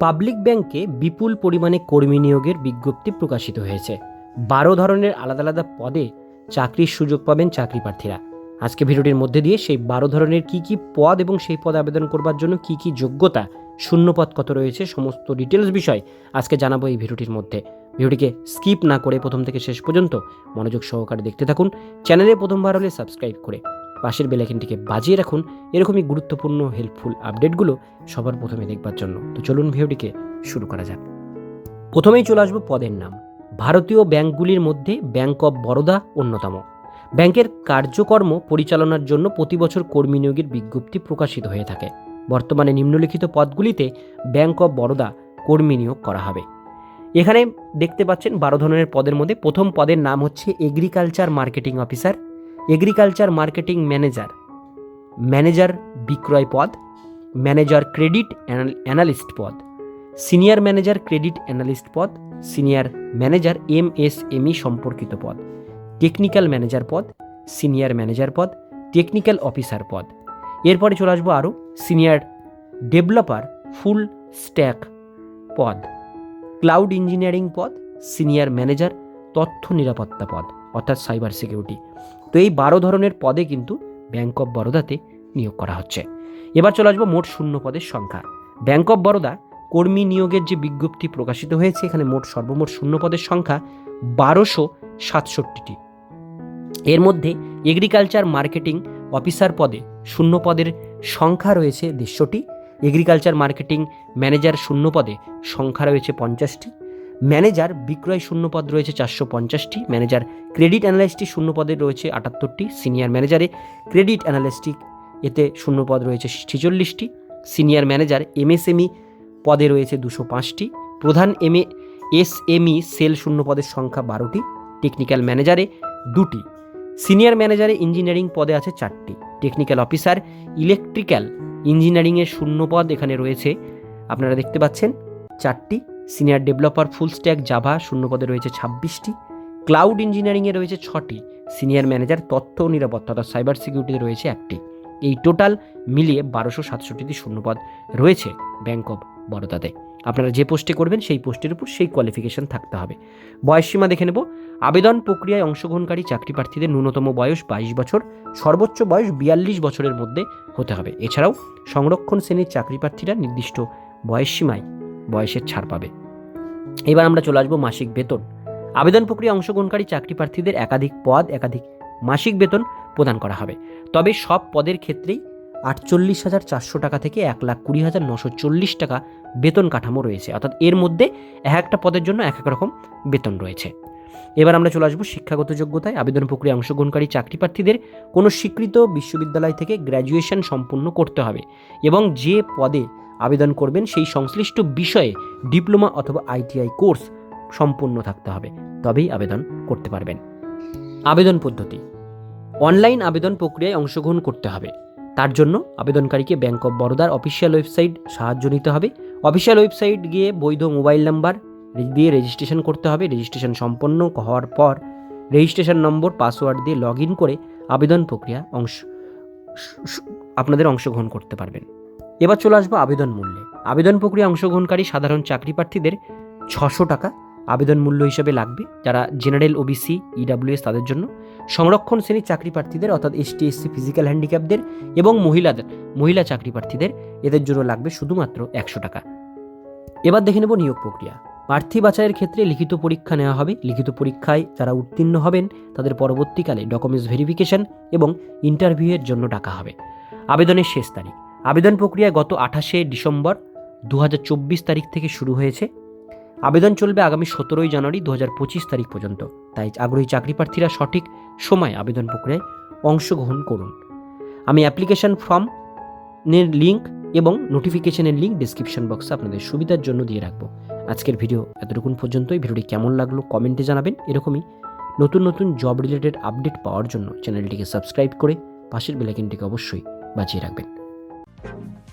Public ব্যাংকে বিপুল পরিমাণে কর্মী নিয়োগের বিজ্ঞপ্তি প্রকাশিত হয়েছে। বারো ধরনের আলাদা আলাদা পদে চাকরির সুযোগ পাবেন চাকরি প্রার্থীরা। আজকে ভিডিওটির মধ্যে দিয়ে সেই বারো ধরনের কি কি পদ এবং সেই পদে আবেদন করবার জন্য কি কি যোগ্যতা শূন্য পদ কত রয়েছে, সমস্ত ডিটেলস বিষয় আজকে জানাব এই ভিডিওটির মধ্যে। ভিডিওটিকে স্কিপ না করে প্রথম থেকে শেষ পর্যন্ত মনোযোগ সহকারে দেখতে থাকুন। চ্যানেলে প্রথমবার হলে সাবস্ক্রাইব করে পাশের বেলাইকিনটিকে বাজিয়ে রাখুন এরকমই গুরুত্বপূর্ণ হেল্পফুল আপডেটগুলো সবার প্রথমে দেখবার জন্য। তো চলুন ভিডিওটিকে শুরু করা যাক। প্রথমেই চলে আসব পদের নাম। ভারতীয় ব্যাংকগুলির মধ্যে ব্যাংক অব বরোদা অন্যতম। ব্যাংকের কার্যকর্ম পরিচালনার জন্য প্রতি বছর কর্মী নিয়োগের বিজ্ঞপ্তি প্রকাশিত হয়ে থাকে। বর্তমানে নিম্নলিখিত পদগুলিতে ব্যাংক অব বরোদা কর্মী নিয়োগ করা হবে। এখানে দেখতে পাচ্ছেন বারো ধরনের পদের মধ্যে প্রথম পদের নাম হচ্ছে agriculture marketing officer agriculture marketing manager manager বিক্রয় পদ ম্যানেজার ক্রেডিট অ্যানালিস্ট পদ সিনিয়র ম্যানেজার ক্রেডিট অ্যানালিস্ট পদ senior manager M S M E সম্পর্কিত পদ টেকনিক্যাল ম্যানেজার পদ সিনিয়র ম্যানেজার পদ টেকনিক্যাল অফিসার পদ এরপরে চলে আসব আরও সিনিয়র ডেভেলপার ফুল স্ট্যাক পদ ক্লাউড ইঞ্জিনিয়ারিং পদ সিনিয়র ম্যানেজার তথ্য নিরাপত্তা পদ অর্থাৎ সাইবার সিকিউরিটি। তো এই বারো ধরনের পদে কিন্তু ব্যাংক অফ বরোদাতে নিয়োগ করা হচ্ছে। এবার চলে আসব মোট শূন্য পদের সংখ্যা। ব্যাংক অফ বরোদা কর্মী নিয়োগের যে বিজ্ঞপ্তি প্রকাশিত হয়েছে, এখানে মোট সর্বমোট শূন্য পদের সংখ্যা বারোশো সাতষট্টিটি। এর মধ্যে এগ্রিকালচার মার্কেটিং অফিসার পদে শূন্য পদের সংখ্যা রয়েছে দেড়শোটি। এগ্রিকালচার মার্কেটিং ম্যানেজার শূন্য পদে সংখ্যা রয়েছে পঞ্চাশটি। ম্যানেজার বিক্রয় শূন্যপদ রয়েছে চারশো পঞ্চাশটি, ম্যানেজার ক্রেডিট অ্যানালিস্টটি শূন্য পদে রয়েছে আটাত্তরটি, সিনিয়র ম্যানেজারে ক্রেডিট অ্যানালিস্টিক এতে শূন্য পদ রয়েছে ছেচল্লিশটি, সিনিয়র ম্যানেজার এমএসএমই পদে রয়েছে দুশো পাঁচটি, প্রধান M A S M E cell শূন্য পদের সংখ্যা বারোটি, টেকনিক্যাল ম্যানেজারে দুটি, সিনিয়র ম্যানেজারে ইঞ্জিনিয়ারিং পদে আছে চারটি, টেকনিক্যাল অফিসার ইলেকট্রিক্যাল ইঞ্জিনিয়ারিংয়ের শূন্য পদ এখানে রয়েছে, আপনারা দেখতে পাচ্ছেন, চারটি। Senior developer full stack Java শূন্য পদে রয়েছে ছাব্বিশটি, ক্লাউড ইঞ্জিনিয়ারিংয়ে রয়েছে ছটি, সিনিয়র ম্যানেজার তথ্য ও নিরাপত্তা অর্থাৎ সাইবার সিকিউরিটিতে রয়েছে একটি। এই টোটাল মিলিয়ে বারোশো সাতষট্টিটি শূন্যপদ রয়েছে ব্যাংক অফ বরোদাতে। আপনারা যে পোস্টে করবেন সেই পোস্টের উপর সেই কোয়ালিফিকেশন থাকতে হবে। বয়সসীমা দেখে নেব। আবেদন প্রক্রিয়ায় অংশগ্রহণকারী চাকরি প্রার্থীদের ন্যূনতম বয়স বাইশ বছর, সর্বোচ্চ বয়স বিয়াল্লিশ বছরের মধ্যে হতে হবে। এছাড়াও সংরক্ষণ শ্রেণির চাকরি প্রার্থীরা নির্দিষ্ট বয়সসীমায় বয়সের ছাড় পাবে। এবার আমরা চলে আসব মাসিক বেতন। আবেদন প্রক্রিয়া অংশগ্রহণকারী চাকরি প্রার্থীদের একাধিক পদ, একাধিক মাসিক বেতন প্রদান করা হবে। তবে সব পদের ক্ষেত্রেই আটচল্লিশ হাজার চারশো টাকা থেকে এক লাখ কুড়ি হাজার নশো চল্লিশ টাকা বেতন কাঠামো রয়েছে। অর্থাৎ এর মধ্যে এক একটা পদের জন্য এক এক রকম বেতন রয়েছে। এবার আমরা চলে আসব শিক্ষাগত যোগ্যতায়। আবেদন প্রক্রিয়া অংশগ্রহণকারী চাকরি প্রার্থীদের কোনো স্বীকৃত বিশ্ববিদ্যালয় থেকে গ্র্যাজুয়েশন সম্পূর্ণ করতে হবে এবং যে পদে আবেদন করবেন, সেই সংশ্লিষ্ট বিষয়ে ডিপ্লোমা অথবা আইটিআই কোর্স সম্পূর্ণ থাকতে হবে। তবেই আবেদন করতে পারবেন। আবেদন পদ্ধতি। অনলাইন আবেদন প্রক্রিয়ায় অংশগ্রহণ করতে হবে। তার জন্য আবেদনকারীকে ব্যাংক অফ বরোদার অফিসিয়াল ওয়েবসাইট সাহায্য নিতে হবে। অফিসিয়াল ওয়েবসাইট গিয়ে বৈধ মোবাইল নাম্বার দিয়ে রেজিস্ট্রেশন করতে হবে। রেজিস্ট্রেশন সম্পন্ন হওয়ার পর রেজিস্ট্রেশন নম্বর পাসওয়ার্ড দিয়ে লগ ইন করে আবেদন প্রক্রিয়া অংশ আপনাদের অংশগ্রহণ করতে পারবেন। এবার চলে আসব আবেদন মূল্যে। আবেদন প্রক্রিয়া অংশগ্রহণকারী সাধারণ চাকরি প্রার্থীদের ছশো টাকা আবেদন মূল্য হিসেবে লাগবে, যারা জেনারেল ওবিসি ইডাব্লিউএস তাদের জন্য। সংরক্ষণ শ্রেণির চাকরি প্রার্থীদের অর্থাৎ এসটি এসসি ফিজিক্যাল হ্যান্ডিক্যাপদের এবং মহিলাদের, মহিলা চাকরি প্রার্থীদের এদের জন্য লাগবে শুধুমাত্র একশো টাকা। এবার দেখে নেব নিয়োগ প্রক্রিয়া। প্রার্থী বাছাইয়ের ক্ষেত্রে লিখিত পরীক্ষা নেওয়া হবে। লিখিত পরীক্ষায় যারা উত্তীর্ণ হবেন, তাদের পরবর্তীকালে ডকুমেন্টস ভেরিফিকেশন এবং ইন্টারভিউয়ের জন্য ডাকা হবে। আবেদনের শেষ তারিখ। আবেদন প্রক্রিয়া গত আঠাশে ডিসেম্বর দু হাজার চব্বিশ তারিখ থেকে শুরু হয়েছে। আবেদন চলবে আগামী সতেরোই জানুয়ারি দু পঁচিশ তারিখ পর্যন্ত। তাই আগ্রহী চাকরি প্রার্থীরা সঠিক সময় আবেদন প্রক্রিয়ায় অংশগ্রহণ করুন। আমি অ্যাপ্লিকেশন ফর্মের লিঙ্ক এবং নোটিফিকেশনের লিঙ্ক ডিসক্রিপশন বক্সে আপনাদের সুবিধার জন্য দিয়ে রাখব। আজকের ভিডিও এতটুকুন পর্যন্তই। ভিডিওটি কেমন লাগল কমেন্টে জানাবেন। এরকমই নতুন নতুন জব রিলেটেড আপডেট পাওয়ার জন্য চ্যানেলটিকে সাবস্ক্রাইব করে পাশের বেলাইকনটিকে অবশ্যই বাঁচিয়ে রাখবেন। Thank you.